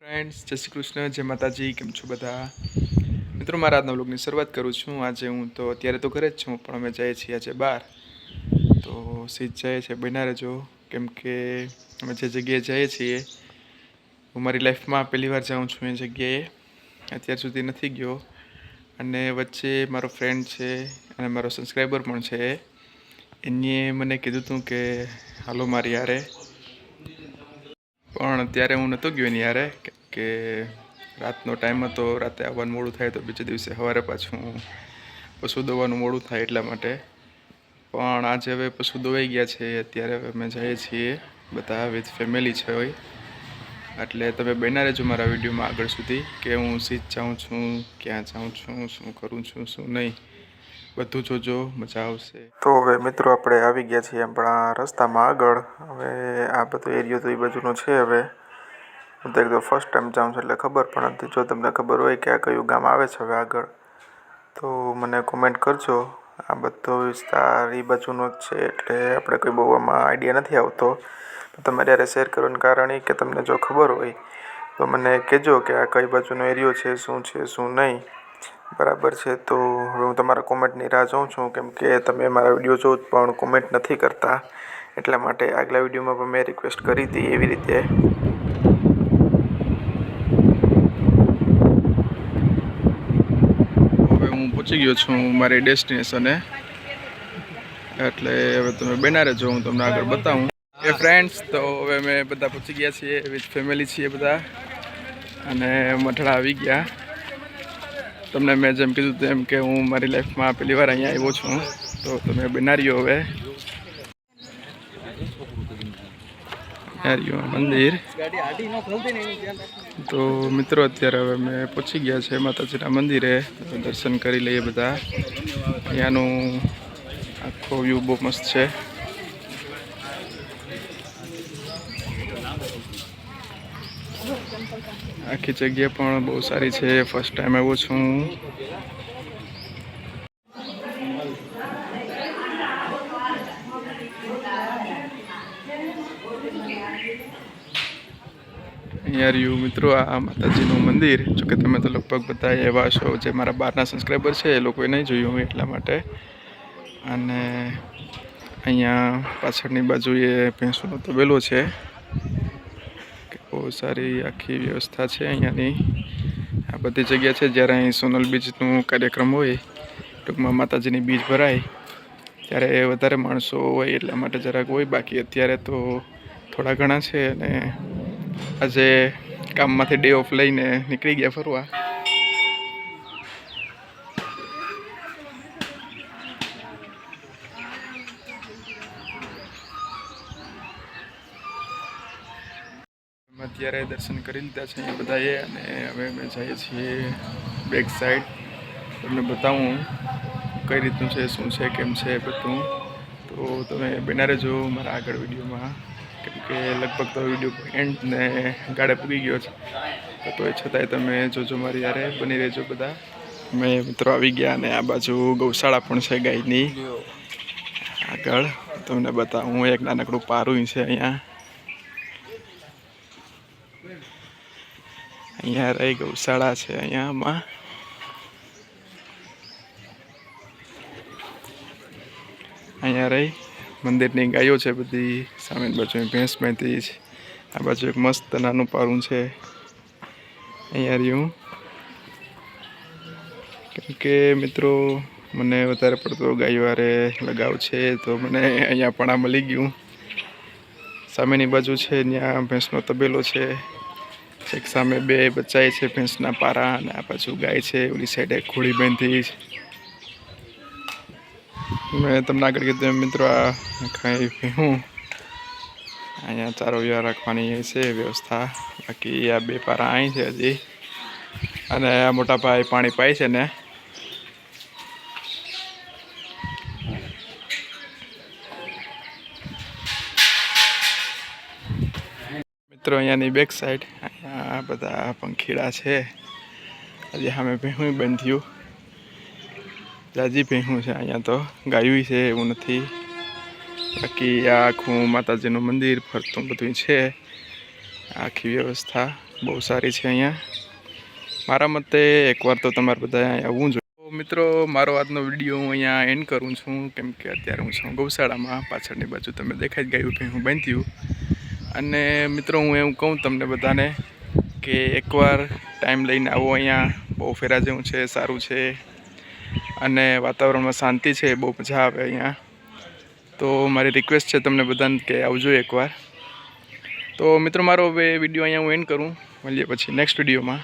Friends જય શ્રી કૃષ્ણ, જય માતાજી, કેમ છો બધા? મિત્રો, મારા આજના વ્લોગની શરૂઆત કરું છું. આજે હું તો, અત્યારે તો ઘરે જ છું, પણ અમે જઈએ છીએ આજે બહાર. તો સીધ જાય છે બના રહેજો. કેમ કે અમે જે જગ્યાએ જઈએ છીએ, હું મારી લાઈફમાં પહેલી વાર જાઉં છું એ જગ્યાએ. અત્યાર સુધી નથી ગયો. અને વચ્ચે મારો ફ્રેન્ડ છે, અને મારો સબસ્ક્રાઈબર પણ છે. એને મને કીધું હતું કે, હાલો મારી યારે. પણ ત્યારે હું નહોતો ગયો એની યારે કે રાતનો ટાઈમ હતો, રાતે આવવાનું મોડું થાય તો બીજે દિવસે સવારે પાછું પશુ દોવાનું મોડું થાય એટલા માટે. પણ આજે હવે પશુ દોવાઈ ગયા છે, અત્યારે હવે અમે જઈએ છીએ, બધા વિથ ફેમિલી છે હોય. એટલે તમે બન્યા રહેજો મારા વિડીયોમાં આગળ સુધી, કે હું સીધ જાઉં છું, ક્યાં જાઉં છું, શું કરું છું, શું નહીં. બધું જોજો, મજા આવશે. તો હવે મિત્રો આપણે આવી ગયા છીએ આપણા રસ્તામાં આગળ. હવે આ બધો એરિયો તો એ બાજુનો છે હવે. હું તો એકદમ ફર્સ્ટ ટાઈમ જાઉં છું એટલે ખબર પણ નથી. જો તમને ખબર હોય કે આ કયું ગામ આવે છે હવે આગળ, તો મને કોમેન્ટ કરજો. આ બધો વિસ્તાર એ બાજુનો જ છે એટલે આપણે કોઈ બહુ આમાં આઈડિયા નથી આવતો. તમે ત્યારે શેર કરવાનું કારણ એ કે તમને જો ખબર હોય, તો મને કહેજો કે આ કઈ બાજુનો એરિયો છે, શું છે, શું નહીં. બરાબર છે. તો હવે હું તમારા કોમેન્ટની રાહ જોઉં છું. કેમ કે તમે મારા વીડિયો જો પણ કોમેન્ટ નથી કરતા. એટલા માટે આગલા વિડીયોમાં પણ મેં રિક્વેસ્ટ કરી હતી એવી રીતે. હવે હું પહોંચી ગયો છું મારી ડેસ્ટિનેશને એટલે હવે તમે બેનારે જો હું તમને આગળ બતાવું. એ ફ્રેન્ડ્સ તો હવે અમે બધા પહોંચી ગયા છીએ. વિથ ફેમિલી છીએ બધા. અને મઠડા આવી ગયા. તમને મેં જેમ કીધું તેમ કે હું મારી લાઈફમાં પહેલી વાર અહીંયા આવ્યો છું. તો તમે બનાર્યો હવે. મંદિર. તો મિત્રો અત્યારે હવે અમે પહોંચી ગયા છે માતાજીના મંદિરે. દર્શન કરી લઈએ બધા. અહીંયાનું આખો વ્યૂ બહુ મસ્ત છે. આખી જગ્યા પણ બહુ સારી છે. ફર્સ્ટ ટાઈમ આવ્યો છું અહીંયા રહ્યું મિત્રો આ માતાજીનું મંદિર. જોકે તમે તો લગભગ બધા એવા છો જે મારા બહારના સબસ્ક્રાઈબર છે, એ લોકોએ નહીં જોયું હોય એટલા માટે. અને અહીંયા પાછળની બાજુએ ભેંસોનો તબેલો છે. બહુ સારી આખી વ્યવસ્થા છે અહીંયાની. આ બધી જગ્યા છે જ્યારે અહીં સોનલ બીજનું કાર્યક્રમ હોય, ટૂંકમાં માતાજીની બીજ ભરાય, ત્યારે વધારે માણસો હોય એટલા માટે જરાક હોય. બાકી અત્યારે તો થોડા ઘણા છે અને આજે કામમાંથી ડે ઓફ લઈને નીકળી ગયા ફરવા. અત્યારે દર્શન કરી લીધા છે અહીંયા બધાએ અને હવે અમે જઈએ છીએ બેક સાઈડ તમને બતાવું કઈ રીતનું છે, શું છે, કેમ છે બધું. તો તમે બના રહેજો મારા આગળ વિડીયોમાં, કેમ કે લગભગ તો વીડિયો એન્ડ ને ગાડે પૂગી ગયો છે. તો તોય છતાંય તમે જોજો મારી યારે, બની રહેજો બધા. મેં મિત્રો આવી ગયા અને આ બાજુ ગૌશાળા પણ છે ગાયની. આગળ તમને બતાવું, એક નાનકડું પારું છે અહીંયા. અહીંયા રહી ગૌશાળા છે અહીંયામાં અહીંયા રહી, મંદિરની ગાયો છે બધી, સામેની બાજુ ભેંસ મહેતી છે, આ બાજુ એક મસ્ત નાનું પારું છે. અહીંયા રહ્યું. કેમ કે મિત્રો, મને વધારે પડતો ગાયો હારે લગાવ છે, તો મને અહીંયા પણ આ મળી ગયું. સામેની બાજુ છે, ત્યાં ભેંસનો તબેલો છે. એક સામે બે બચ્ચાએ છે, ભેંસના પારા અને આ પાછું ગાય છે, ઓલી સાઈડે ઘોડી બાંધી મેં તમને આગળ કીધું મિત્રો, આ ખાઈ હું અહીંયા ચારો વ્યવહાર રાખવાની છે, વ્યવસ્થા. બાકી આ બે પારા અહીં છે હજી. અને આ મોટા ભાઈ પાણી પાય છે ને. મિત્રો અહીંયાની બેક સાઈડ અહીંયા બધા પંખીડા છે. હજી સામે ભેહું બંધ્યું. જાજી ભેહું છે, અહીંયા તો ગાયું છે એવું નથી. બાકી આ આખું માતાજીનું મંદિર, ફરતું બધું છે. આખી વ્યવસ્થા બહુ સારી છે અહીંયા. મારા મતે એકવાર તો તમારે બધા અહીંયા આવવું જોઈએ. મિત્રો, મારો આજનો વીડિયો હું અહીંયા એન્ડ કરું છું. કેમ કે અત્યારે હું છું ગૌશાળામાં. પાછળની બાજુ તમે દેખાઈ જ ગયું કે હું બાંધ્યું. અને મિત્રો, હું એવું કહું તમને બધાને કે એકવાર ટાઈમ લઈને આવો અહીંયા. બહુ ફેરા જેવું છે, સારું છે અને વાતાવરણમાં શાંતિ છે, બહુ મજા આવે અહીંયા. તો મારી રિક્વેસ્ટ છે તમને બધાને કે આવજો એકવાર. તો મિત્રો, મારો હવે વીડિયો અહીંયા હું એન્ડ કરું. મળીએ પછી નેક્સ્ટ વિડીયોમાં